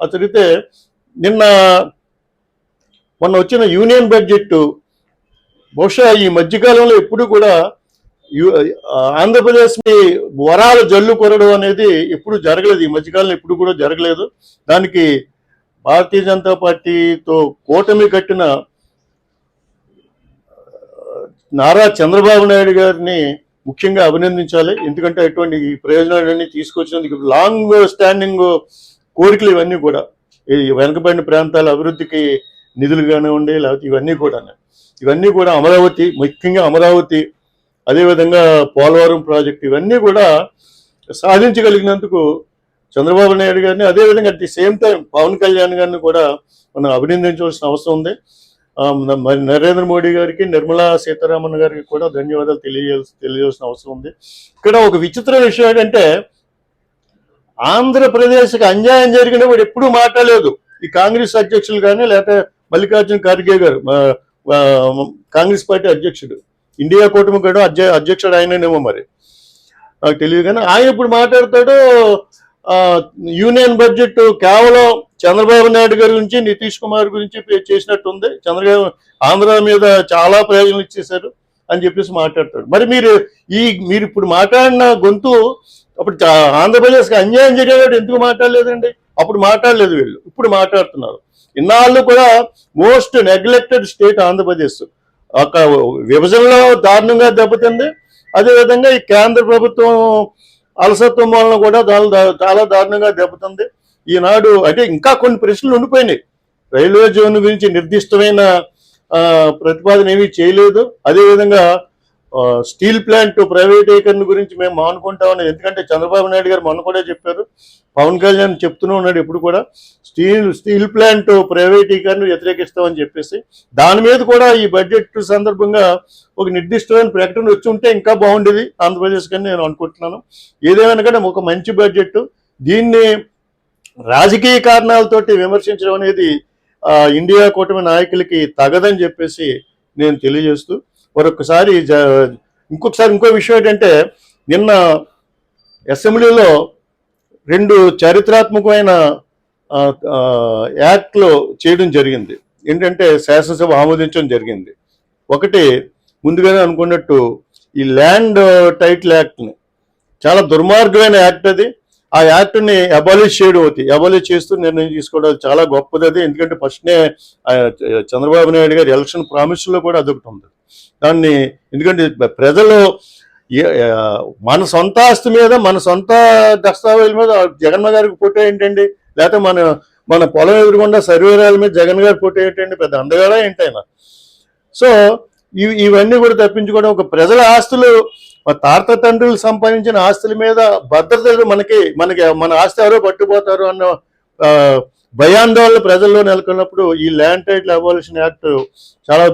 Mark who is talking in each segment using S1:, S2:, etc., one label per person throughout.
S1: అది నిన్న మొన్న వచ్చిన యూనియన్ బడ్జెట్ బహుశా ఈ మధ్యకాలంలో ఎప్పుడు కూడా ఆంధ్రప్రదేశ్ని వరాల జల్లు కొరడం అనేది ఎప్పుడు జరగలేదు. ఈ మధ్యకాలంలో ఎప్పుడు కూడా జరగలేదు. దానికి భారతీయ జనతా పార్టీతో కూటమి కట్టిన నారా చంద్రబాబు నాయుడు గారిని ముఖ్యంగా అభినందించాలి. ఎందుకంటే అటువంటి ఈ ప్రయోజనాలన్నీ తీసుకొచ్చినందుకు లాంగ్ స్టాండింగ్ కోరికలు ఇవన్నీ కూడా. ఈ వెనకబడిన ప్రాంతాల అభివృద్ధికి నిధులు కానివ్వండి లేకపోతే ఇవన్నీ కూడా ఇవన్నీ కూడా అమరావతి ముఖ్యంగా అమరావతి అదేవిధంగా పోలవరం ప్రాజెక్ట్ ఇవన్నీ కూడా సాధించగలిగినందుకు చంద్రబాబు నాయుడు గారిని అదేవిధంగా at the same time Pawan Kalyan గారిని కూడా మనం అభినందించవలసిన అవసరం ఉంది. మరి నరేంద్ర మోడీ గారికి నిర్మలా సీతారామన్ గారికి కూడా ధన్యవాదాలు తెలియజేయాల్సి తెలియజేయాల్సిన అవసరం ఉంది. ఇక్కడ ఒక విచిత్ర విషయం ఏంటంటే ఆంధ్రప్రదేశ్కి అన్యాయం వాడు ఎప్పుడూ మాట్లాడలేదు. ఈ కాంగ్రెస్ అధ్యక్షులు కానీ లేకపోతే మల్లికార్జున ఖార్గే గారు కాంగ్రెస్ పార్టీ అధ్యక్షుడు. ఇండియా కూటమి కూడా అధ్య అధ్యక్షుడు ఆయననేమో మరి. నాకు తెలియదు కానీ ఆయన ఇప్పుడు మాట్లాడతాడు యూనియన్ బడ్జెట్ కేవలం చంద్రబాబు నాయుడు గారి గురించి నితీష్ కుమార్ గురించి పే- చేసినట్టుంది. చంద్రబాబు ఆంధ్ర మీద చాలా ప్రయోజనం ఇచ్చేశారు అని చెప్పేసి మాట్లాడతాడు. మరి మీరు ఈ మీరు ఇప్పుడు మాట్లాడిన గొంతు అప్పుడు ఆంధ్రప్రదేశ్కి అన్యాయం జరిగేవాడు ఎందుకు మాట్లాడలేదండి? అప్పుడు మాట్లాడలేదు వీళ్ళు. ఇప్పుడు మాట్లాడుతున్నారు. ఇన్నాళ్ళు కూడా మోస్ట్ నెగ్లెక్టెడ్ స్టేట్ ఆంధ్రప్రదేశ్. ఒక విభజనలో దారుణంగా దెబ్బతింది. అదేవిధంగా ఈ కేంద్ర ప్రభుత్వం అలసత్వం వలన కూడా చాలా చాలా దారుణంగా దెబ్బతింది. ఈనాడు అంటే ఇంకా కొన్ని ప్రశ్నలు ఉండిపోయినాయి. రైల్వే జోన్ గురించి నిర్దిష్టమైన ప్రతిపాదన ఏమీ చేయలేదు. అదేవిధంగా స్టీల్ ప్లాంట్ ప్రైవేటీకరణ గురించి మేము మానుకుంటామని ఎందుకంటే చంద్రబాబు నాయుడు గారు మొన్న కూడా చెప్పారు. పవన్ కళ్యాణ్ చెప్తూనే ఉన్నాడు ఇప్పుడు కూడా. స్టీల్ స్టీల్ ప్లాంట్ ప్రైవేటీకరణ వ్యతిరేకిస్తామని చెప్పేసి. దాని మీద కూడా ఈ బడ్జెట్ సందర్భంగా ఒక నిర్దిష్టమైన ప్రకటన వచ్చి ఉంటే ఇంకా బాగుండేది. ఆంధ్రప్రదేశ్ కానీ నేను అనుకుంటున్నాను. ఏదేమైనా కానీ ఒక మంచి బడ్జెట్ దీన్ని రాజకీయ కారణాలతోటి విమర్శించడం అనేది ఇండియా కూటమి నాయకులకి తగదని చెప్పేసి నేను తెలియజేస్తూ మరొకసారి జ- ఇంకొకసారి ఇంకో విషయం ఏంటంటే నిన్న అసెంబ్లీలో రెండు చారిత్రాత్మకమైన యాక్ట్లు చేయడం జరిగింది. ఏంటంటే శాసనసభ ఆమోదించడం జరిగింది. ఒకటి ముందుగానే అనుకున్నట్టు ఈ ల్యాండ్ టైటిల్ యాక్ట్ని చాలా దుర్మార్గమైన యాక్ట్ అది. ఆ యాక్ట్ని అబాలిష్ చేయడం అవుతుంది అబాలిష్ చేస్తూ నిర్ణయం తీసుకోవడం చాలా గొప్పది అది. ఎందుకంటే ఫస్ట్నే చంద్రబాబు నాయుడు గారి ఎలక్షన్ ప్రామిస్లో కూడా అదొకటి ఉంది. దాన్ని ఎందుకంటే ప్రజలు మన సొంత ఆస్తి మీద మన సొంత దస్తావేజుల మీద జగన్ గారికి ఫోటో ఏంటండి? లేకపోతే మన మన పొలం ఎదురుకుండా సర్వేరాల మీద జగన్ గారి ఫోటో ఏంటండి? పెద్ద అందగాడా ఏంటైనా? సో ఇవి ఇవన్నీ కూడా తప్పించుకోవడం ఒక ప్రజల ఆస్తులు తాత తండ్రులు సంపాదించిన ఆస్తుల మీద భద్రత మనకి మనకి మన ఆస్తి ఎవరో పట్టుపోతారు అన్న భయాందోళన ప్రజల్లో నెలకొన్నప్పుడు ఈ ల్యాండ్ టైటిల్ అబాలిషన్ యాక్ట్ చాలా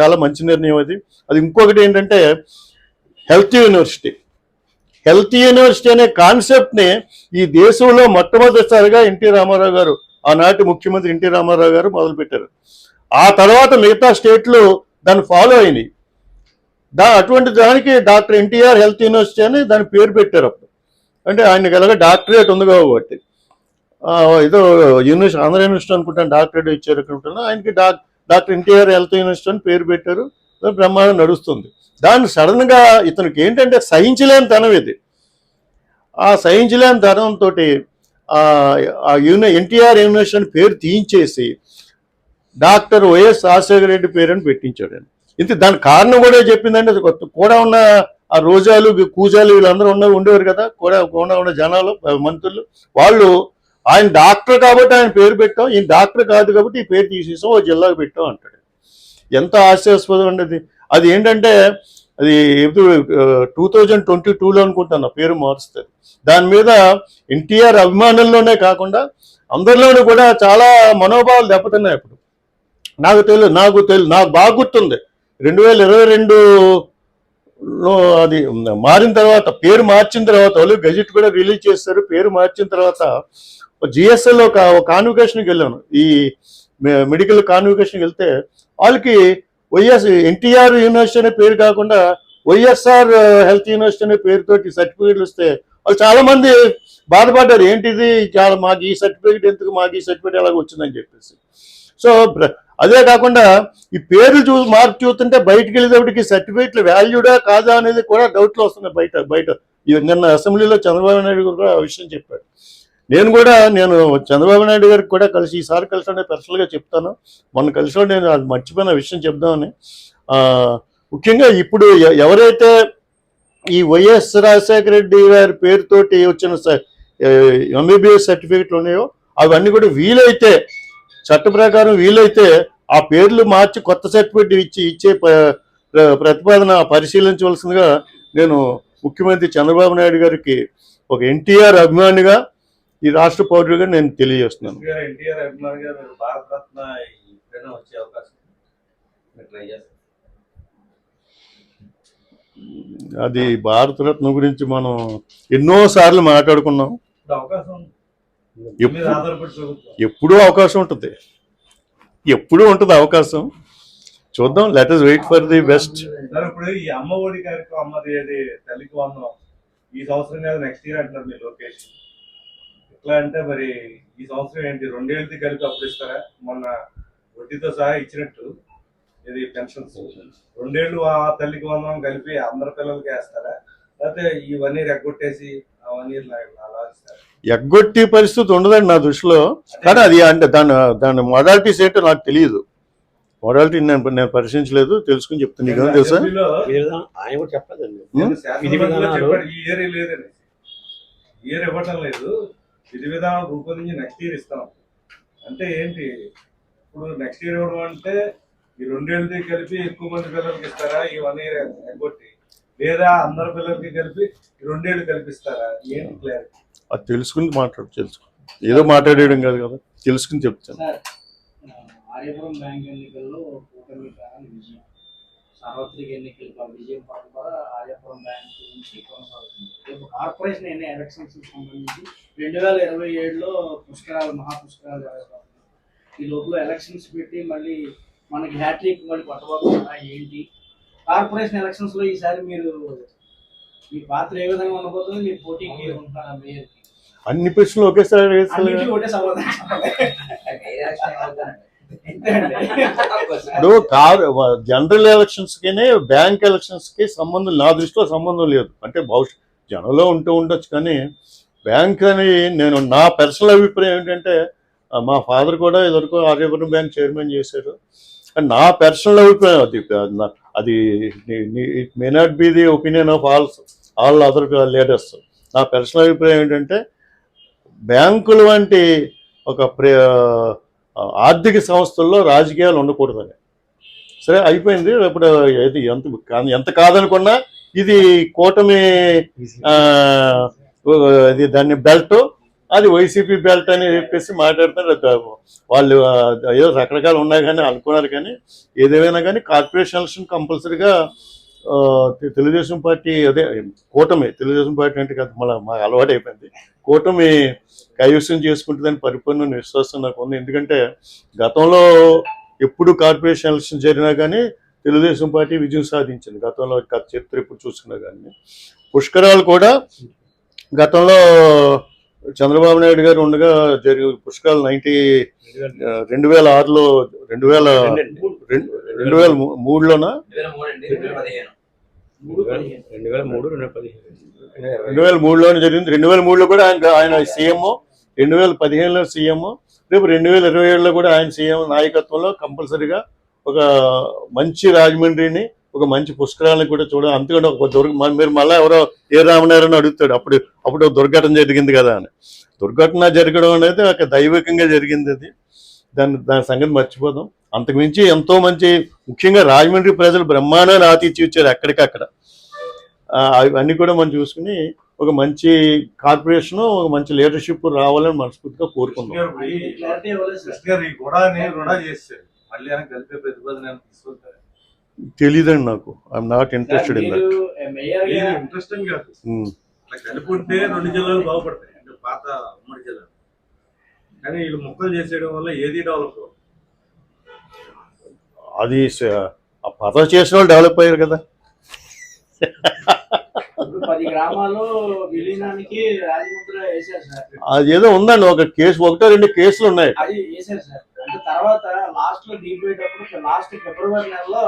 S1: చాలా మంచి నిర్ణయం అది. అది ఇంకొకటి ఏంటంటే హెల్త్ యూనివర్సిటీ. హెల్త్ యూనివర్సిటీ అనే కాన్సెప్ట్ని ఈ దేశంలో మొట్టమొదటిసారిగా ఎన్టీ రామారావు గారు ఆనాటి ముఖ్యమంత్రి ఎన్టీ రామారావు గారు మొదలుపెట్టారు. ఆ తర్వాత మిగతా స్టేట్లు దాన్ని ఫాలో అయినాయి. దా అటువంటి దానికి డాక్టర్ ఎన్టీఆర్ హెల్త్ యూనివర్సిటీ అని దాని పేరు పెట్టారు అప్పుడు. అంటే ఆయనకి ఎలాగ డాక్టరేట్ ఉంది కాబట్టి. ఏదో యూనివర్సిటీ ఆంధ్ర యూనివర్సిటీ అనుకుంటాను డాక్టరేట్ ఇచ్చారు అనుకుంటాను ఆయనకి doc doctor NTR health university అని పేరు పెట్టారు. బ్రహ్మాండం నడుస్తుంది. దాన్ని సడన్గా ఇతనికి ఏంటంటే సహించలేని తనం ఇది. ఆ సహించలేని తనంతో ఆ యూని ఎన్టీఆర్ యూనివర్సిటీ అని పేరు తీయించేసి డాక్టర్ వైఎస్ రాజశేఖర రెడ్డి పేరు అని పెట్టించాడు అని ఇంత దాని కారణం కూడా చెప్పిందంటే అది కొత్త- కూడా ఉన్న ఆ రోజాలు కూజాలు వీళ్ళందరూ ఉన్న ఉండేవారు కదా కూడా కూడా ఉన్న జనాలు మంత్రులు. వాళ్ళు ఆయన డాక్టర్ కాబట్టి ఆయన పేరు పెట్టాం ఈయన డాక్టర్ కాదు కాబట్టి ఈ పేరు తీసేసాం ఓ జిల్లాకు పెట్టాం అంటాడు. ఎంత ఆశ్చర్యాస్పదం అండి అది. అది ఏంటంటే అది టూ థౌజండ్ ట్వంటీ టూలో అనుకుంటాను పేరు మారుస్తుంది. దాని మీద ఎన్టీఆర్ అభిమానుల్లోనే కాకుండా అందరిలోనూ కూడా చాలా మనోభావాలు దెబ్బతిన్నాయి ఇప్పుడు నాకు తెలియదు నాకు తెలియదు నాకు బాగా గుర్తుంది. రెండు వేల ఇరవై రెండులో అది మారిన తర్వాత పేరు మార్చిన తర్వాత వాళ్ళు గజెట్ కూడా రిలీజ్ చేస్తారు. పేరు మార్చిన తర్వాత జిఎస్ఎల్ ఒక కాన్వికేషన్కి వెళ్ళాను. ఈ మెడికల్ కాన్వికేషన్కి వెళ్తే వాళ్ళకి వైఎస్ ఎన్టీఆర్ యూనివర్సిటీ అనే పేరు కాకుండా వైఎస్ఆర్ హెల్త్ యూనివర్సిటీ అనే పేరుతోటి సర్టిఫికేట్లు వస్తే వాళ్ళు చాలా మంది బాధపడ్డారు. ఏంటిది? చాలా మాకు ఈ సర్టిఫికేట్ ఎందుకు? మాకు ఈ సర్టిఫికేట్ ఎలాగ వచ్చిందని చెప్పేసి. సో అదే కాకుండా ఈ పేర్లు చూ మార్పు చూస్తుంటే బయటికి వెళ్ళేటప్పటికి సర్టిఫికేట్లు వాల్యూడా కాదా అనేది కూడా డౌట్లు వస్తున్నాయి బయట బయట. నిన్న అసెంబ్లీలో చంద్రబాబు నాయుడు గారు కూడా ఆ విషయం చెప్పాడు. నేను కూడా నేను చంద్రబాబు నాయుడు గారికి కూడా కలిసి ఈసారి కలిసి పర్సనల్గా చెప్తాను. మొన్న కలిసి నేను అది మర్చిపోయిన విషయం చెప్దామని. ముఖ్యంగా ఇప్పుడు ఎ- ఎవరైతే ఈ వైఎస్ రాజశేఖర రెడ్డి గారి పేరుతోటి వచ్చిన ఎంబీబీఎస్ సర్టిఫికెట్లు ఉన్నాయో అవన్నీ కూడా వీలైతే చట్ట ప్రకారం వీలైతే ఆ పేర్లు మార్చి కొత్త సర్టిఫికెట్ ఇచ్చి ఇచ్చే ప్రతిపాదన పరిశీలించవలసిందిగా నేను ముఖ్యమంత్రి చంద్రబాబు నాయుడు గారికి ఒక ఎన్టీఆర్ అభిమానిగా ఈ రాష్ట్ర పౌరుడిగా నేను తెలియజేస్తున్నాను. అది భారతరత్న గురించి మనం ఎన్నో సార్లు మాట్లాడుకున్నాం. ఎప్పుడూ అవకాశం ఉంటుంది. ఎప్పుడూ ఉంటుంది అవకాశం. చూద్దాం let us wait for the best
S2: ఇప్పుడు ఈ అమ్మ ఒడి కార్యక్రమం అమ్మది ఏది తల్లికి వందనం. ఈ సంవత్సరం కాదు నెక్స్ట్ ఇయర్ అంటున్నారు మీ లోకేష్. ఎట్లా అంటే మరి ఈ సంవత్సరం ఏంటి? రెండేళ్ళది కలిపి అప్పుడు ఇస్తారా? మొన్న వడ్డీతో సహా ఇచ్చినట్టు ఇది పెన్షన్స్. రెండేళ్ళు ఆ తల్లికి వందనం కలిపి అందరి పిల్లలకి వేస్తారా? లేకపోతే ఈ వన్ ఇయర్ ఎగ్గొట్టేసి ఆ వన్ ఇయర్ అలా ఇస్తారా?
S1: ఎగ్గొట్టి పరిస్థితి ఉండదండి నా దృష్టిలో. కానీ అది అంటే దాని దాని మొడాలిటీస్ ఏంటో నాకు తెలియదు. మొడాలిటీ నేను నేను పరిశీలించలేదు తెలుసుకుని చెప్తాను నీకు ఏమైనా తెలుసా?
S3: ఆయన కూడా చెప్పలేదండి
S2: ఇయర్ ఇవ్వటం లేదు. విధి విధానం రూపొందించి నెక్స్ట్ ఇయర్ ఇస్తాం. అంటే ఏంటి? ఇప్పుడు నెక్స్ట్ ఇయర్ ఇవ్వడం అంటే ఈ రెండేళ్ళది కలిపి ఎక్కువ మంది పిల్లలకి ఇస్తారా? ఈ వన్ ఇయర్ ఎగ్గొట్టి. లేదా అందరి పిల్లలకి కలిపి ఈ రెండేళ్ళు కల్పిస్తారా? ఏంటి క్లారిటీ
S1: అది తెలుసుకుని మాట్లాడు తెలుసు ఏదో మాట్లాడేయడం కాదు కదా తెలుసుకుని చెప్తాను.
S4: సార్ ఆర్యపురం బ్యాంక్ ఎన్నికల్లో కూటమి విజయం. సార్వత్రిక ఎన్నికల విజయం ఆర్యపురం బ్యాంక్ నుంచి కొనసాగుతుంది. రేపు కార్పొరేషన్ ఎన్ని ఎలక్షన్స్ సంబంధించి రెండు వేల ఇరవై ఏడులో పుష్కరాలు మహా పుష్కరాలు జరగబోతున్నాయి. ఈ లోపల ఎలక్షన్స్ పెట్టి మళ్ళీ మనకి హ్యాట్రిక్ మళ్ళీ పట్టబోతున్నా ఏంటి? కార్పొరేషన్ ఎలక్షన్స్లో ఈసారి మీరు మీ పాత్ర ఏ విధంగా ఉండబోతుంది? మీరు పోటీకి ఉంటారా? మేయర్కి
S1: అన్ని ప్రశ్నలు ఒకేసారి. ఇప్పుడు కారు జనరల్ ఎలక్షన్స్ కినే బ్యాంక్ ఎలక్షన్స్కి సంబంధం నా దృష్టిలో సంబంధం లేదు. అంటే భవిష్యత్ జనంలో ఉంటూ ఉండొచ్చు కానీ బ్యాంక్ అని నేను నా పర్సనల్ అభిప్రాయం ఏంటంటే మా ఫాదర్ కూడా ఇదివరకు ఆర్యవరం బ్యాంక్ చైర్మన్ చేశారు. నా పర్సనల్ అభిప్రాయం అది నా- అది it may not be the opinion of all all other leaders నా పర్సనల్ అభిప్రాయం ఏంటంటే బ్యాంకులు వంటి ఒక ఆర్థిక సంస్థల్లో రాజకీయాలు ఉండకూడదని. సరే అయిపోయింది. ఇప్పుడు ఇది ఎంత ఎంత కాదనుకున్నా ఇది కూటమి ఇది దాన్ని బెల్ట్ అది వైసీపీ బెల్ట్ అని చెప్పేసి మాట్లాడుతున్నారు. వాళ్ళు ఏదో రకరకాలు ఉన్నాయి కానీ అనుకున్నారు కానీ ఏదేమైనా కానీ కార్పొరేషన్ ఎలక్షన్ కంపల్సరీగా తెలుగుదేశం పార్టీ అదే కూటమి తెలుగుదేశం పార్టీ అంటే కాదు మళ్ళీ మాకు అలవాటు అయిపోయింది కూటమి కైవసం చేసుకుంటుందని పరిపూర్ణ విశ్వాసం నాకు ఉంది. ఎందుకంటే గతంలో ఎప్పుడు కార్పొరేషన్ ఎలక్షన్ జరిగినా కానీ తెలుగుదేశం పార్టీ విజయం సాధించింది. గతంలో చరిత్ర ఇప్పుడు చూసుకున్నా కానీ పుష్కరాలు కూడా గతంలో చంద్రబాబు నాయుడు గారు ఉండగా జరిగి పుష్కరాలు నైన్టీ రెండు వేల ఆరులో రెండు వేల రెండు వేల మూడులోనా?
S3: రెండు వేల రెండు వేల
S1: మూడులోనే జరిగింది. రెండు వేల మూడులో కూడా ఆయన ఆయన సీఎం. రెండు వేల పదిహేనులో సీఎం. రేపు రెండు వేల ఇరవై ఏడులో కూడా ఆయన సీఎం నాయకత్వంలో కంపల్సరీగా ఒక మంచి రాజమండ్రిని ఒక మంచి పుష్కరాలను కూడా చూడడం అంతకంటే ఒక దుర్గ మీరు మళ్ళీ ఎవరో ఏ రామనారాయణ అడుగుతాడు. అప్పుడు అప్పుడు ఒక దుర్ఘటన జరిగింది కదా అని. దుర్ఘటన జరగడం అనేది ఒక దైవికంగా జరిగింది అది. దాని దాని సంగతి మర్చిపోదాం. అంతకుమించి ఎంతో మంచి ముఖ్యంగా రాజమండ్రి ప్రజలు బ్రహ్మాండాన్ని ఆతిథ్యం ఇచ్చారు ఎక్కడికక్కడ అవన్నీ కూడా మనం చూసుకుని ఒక మంచి కార్పొరేషన్ ఒక మంచి లీడర్షిప్ రావాలని మనస్ఫూర్తిగా కోరుకుందాం.
S2: మళ్ళీ కలిపే ప్రతిపాదన తీసుకుంటారు?
S1: తెలియదండి నాకు. I'm not interested in that
S2: interesting కలుపుకుంటే రెండు జిల్లాలు బాగుపడతాయి. అంటే పాత ఉమ్మడి జిల్లాలు. కానీ వీళ్ళు మొక్కలు చేసేయడం వల్ల ఏది డెవలప్ అవ్వదు.
S1: అది ఆ పదవి చేసిన వాళ్ళు డెవలప్ అయ్యారు కదా. అది ఏదో ఉందండి ఒక కేసు ఒకటో రెండు కేసులు ఉన్నాయి.
S4: తర్వాత లాస్ట్లో దిగిపోయేటప్పుడు లాస్ట్ ఫిబ్రవరి నెలలో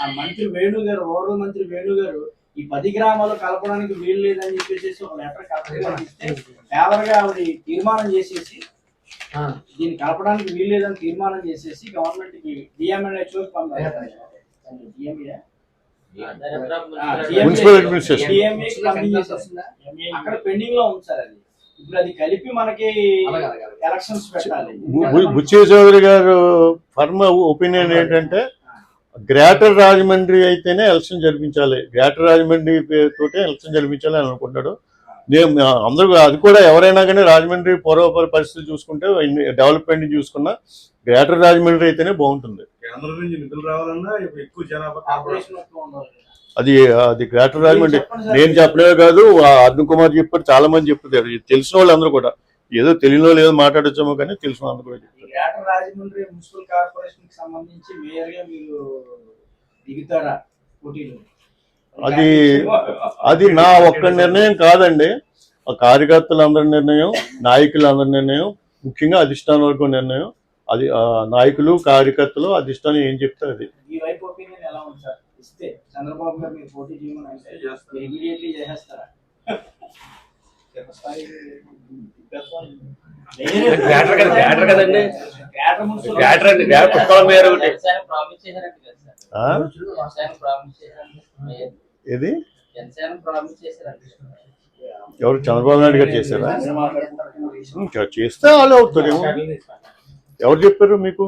S4: ఆ మంత్రి వేణు గారు రూరల్ మంత్రి వేణు గారు ఈ పది గ్రామాలు కలపడానికి వీలు లేదని చెప్పేసి ఒక లెటర్ కలెక్టర్ గారికి ఇస్తే ఫేవర్గా ఆవిడ తీర్మానం చేసేసి దీన్ని కలపడానికి వీలు లేదని తీర్మానం చేసేసి గవర్నమెంట్కి డిఎంఎన్హెచ్ఓ
S1: మున్సిపల్ అడ్మినిస్ట్రేషన్.
S4: అక్కడ పెండింగ్లో ఉంది సార్ అది. ఇప్పుడు అది కలిపి మనకి ఎలక్షన్స్ పెట్టాలి.
S1: బు- బు- బుచ్చే చౌదరి గారు ఫర్మ్ ఒపీనియన్ ఏంటంటే గ్రేటర్ రాజమండ్రి అయితేనే ఎలక్షన్ జరిపించాలి. గ్రేటర్ రాజమండ్రి తోటే ఎలక్షన్ జరిపించాలి అని అనుకుంటాడు నేను అందరూ అది కూడా ఎవరైనా కానీ రాజమండ్రి పూర్వపరి పరిస్థితి చూసుకుంటే డెవలప్మెంట్ చూసుకున్నా గ్రేటర్ రాజమండ్రి అయితేనే బాగుంటుంది.
S2: కేంద్రం నుంచి నిధులు రావాలన్నా ఎక్కువ జనాభా
S1: అది అది గ్రేటర్ రాజమండ్రి. నేను చెప్పడమే కాదు ఆ అరుణ్ కుమార్ చెప్పారు చాలా మంది చెప్తారు తెలిసిన వాళ్ళందరూ కూడా. ఏదో తెలియని వాళ్ళు ఏదో మాట్లాడొచ్చామో కానీ తెలిసిన వాళ్ళందరూ కూడా చెప్తారు
S4: గ్రేటర్ రాజమండ్రి మున్సిపల్ కార్పొరేషన్కి సంబంధించి మేయర్గా మీరు దిగుతారా పోటీలో?
S1: అది అది నా ఒక్క నిర్ణయం కాదండి. ఆ కార్యకర్తలందరి నిర్ణయం నాయకులందరి నిర్ణయం ముఖ్యంగా అధిష్టాన వర్గం నిర్ణయం. అది నాయకులు కార్యకర్తలు అధిష్టానం ఏం చెప్తే అది?
S5: చేశారంట
S1: ఎవరు? చంద్రబాబు నాయుడు గారు చేశారా? చేస్తే వాళ్ళు అవుతారేమో. ఎవరు చెప్పారు మీకు?